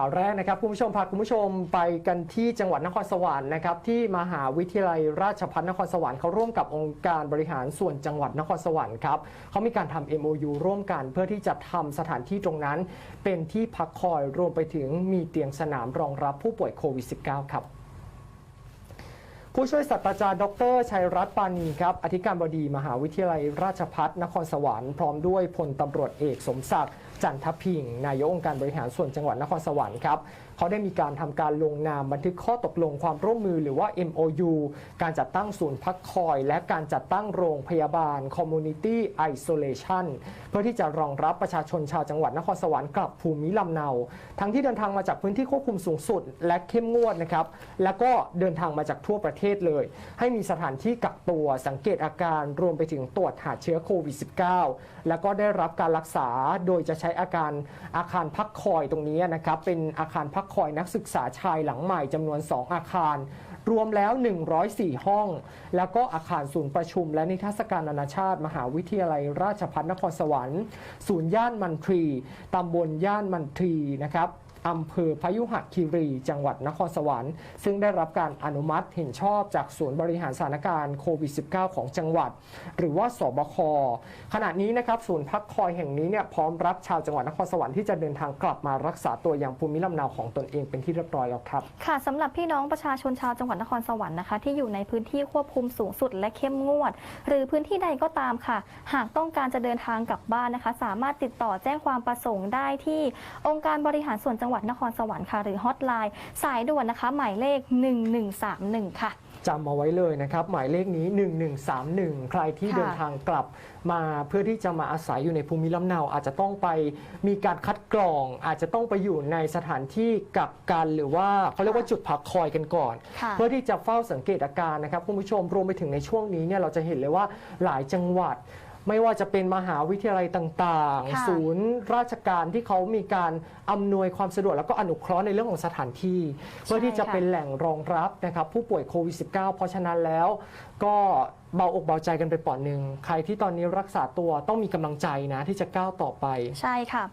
ข่าวแรกนะครับคุณผู้ชมพาคุณผู้ชมไปกันที่จังหวัดนครสวรรค์นะครับที่มหาวิทยาลัยราชภัฏนครสวรรค์เขาร่วมกับองค์การบริหารส่วนจังหวัดนครสวรรค์ครับเขามีการทำ MOU ร่วมกัน เพื่อที่จะทำสถานที่ตรงนั้น เป็นที่พักคอยรวมไปถึงมีเตียงสนามรองรับผู้ป่วยโควิด -19 ครับ ผู้ช่วยศาสตราจารย์ดรชัยรัตน์ปานีครับ อธิการบดีมหาวิทยาลัยราชพัฒนครสวรรค์พร้อมด้วยพลตำรวจเอกสมศักดิ์จันทพิงค์นายกองค์การบริหารส่วนจังหวัดนครสวรรค์ครับเขาได้มีการทำการลงนามบันทึกข้อตกลงความร่วมมือหรือว่า MOU การจัดตั้งศูนย์พักคอย และการจัดตั้งโรงพยาบาล Community Isolation เพื่อที่จะรองรับประชาชนชาวจังหวัดนครสวรรค์กลับภูมิลำเนา ทั้งที่เดินทางมาจากพื้นที่ควบคุมสูงสุด และเข้มงวดนะครับแล้วก็เดินทางมาจากทั่วประเทศเลย ให้มีสถานที่กักตัวสังเกตอาการรวมไปถึงตรวจหาเชื้อโควิด -19 แล้วก็ได้รับการรักษาโดยจะใช้อาการอาคารพักคอยตรงนี้นะครับเป็นอาคารพักคอยนักศึกษาชายหลังใหม่จำนวน 2 อาคารรวมแล้ว 104 ห้อง แล้วก็อาคารศูนย์ประชุม และนิทรรศการนานาชาติ มหาวิทยาลัยราชภัฏนครสวรรค์ ศูนย์ย่านมันทรี ตำบลย่านมันทรีนะครับ อำเภอพยุหคีรี จังหวัดนครสวรรค์ ซึ่งได้รับการอนุมัติเห็นชอบจากศูนย์บริหารสถานการณ์โควิด -19 ของจังหวัด หรือว่าสบค ขณะนี้นะครับศูนย์พักคอยแห่งนี้เนี่ยพร้อมรับชาวจังหวัดนครสวรรค์ที่จะเดินทางกลับมารักษาตัวอย่างภูมิลำเนาของตนเองเป็นที่เรียบร้อยแล้วครับ ค่ะสำหรับพี่น้องประชาชนชาวจังหวัดนครสวรรค์นะคะ ที่อยู่ในพื้นที่ควบคุมสูงสุดและเข้มงวด หรือพื้นที่ใดก็ตามค่ะ หากต้องการจะเดินทางกลับบ้านนะคะ สามารถติดต่อแจ้งความประสงค์ได้ที่องค์การบริหารส่วนจังหวัดนครสวรรค์ค่ะหรือฮอตไลน์สายด่วนนะคะหมายเลข 1131 ค่ะ จำเอาไว้เลยนะครับ หมายเลขนี้ 1131 ใครที่ค่ะเดินทางกลับมาเพื่อที่จะมาอาศัยอยู่ในภูมิลำเนา อาจจะต้องไปมีการคัดกรอง อาจจะต้องไปอยู่ในสถานที่กักกันหรือว่าเขาเรียกว่าจุดพักคอยกันก่อน ค่ะ เพื่อที่จะเฝ้าสังเกตอาการนะครับคุณผู้ชมรวมไปถึงในช่วงนี้เนี่ยเราจะเห็นเลยว่าหลายจังหวัด ไม่ว่าจะเป็นมหาวิทยาลัยต่างค่ะๆศูนย์ราชการที่เขามีการอำนวยความสะดวกแล้วก็อนุเคราะห์ในเรื่องของสถานที่ เพื่อที่จะเป็นแหล่งรองรับนะครับผู้ป่วยโควิด -19 เพราะฉะนั้นแล้ว ก็เบาอกเบาใจกันไปปอดหนึ่งใครที่ตอนนี้รักษาตัวต้องมีกำลังใจนะที่จะก้าวต่อไป ใช่ค่ะ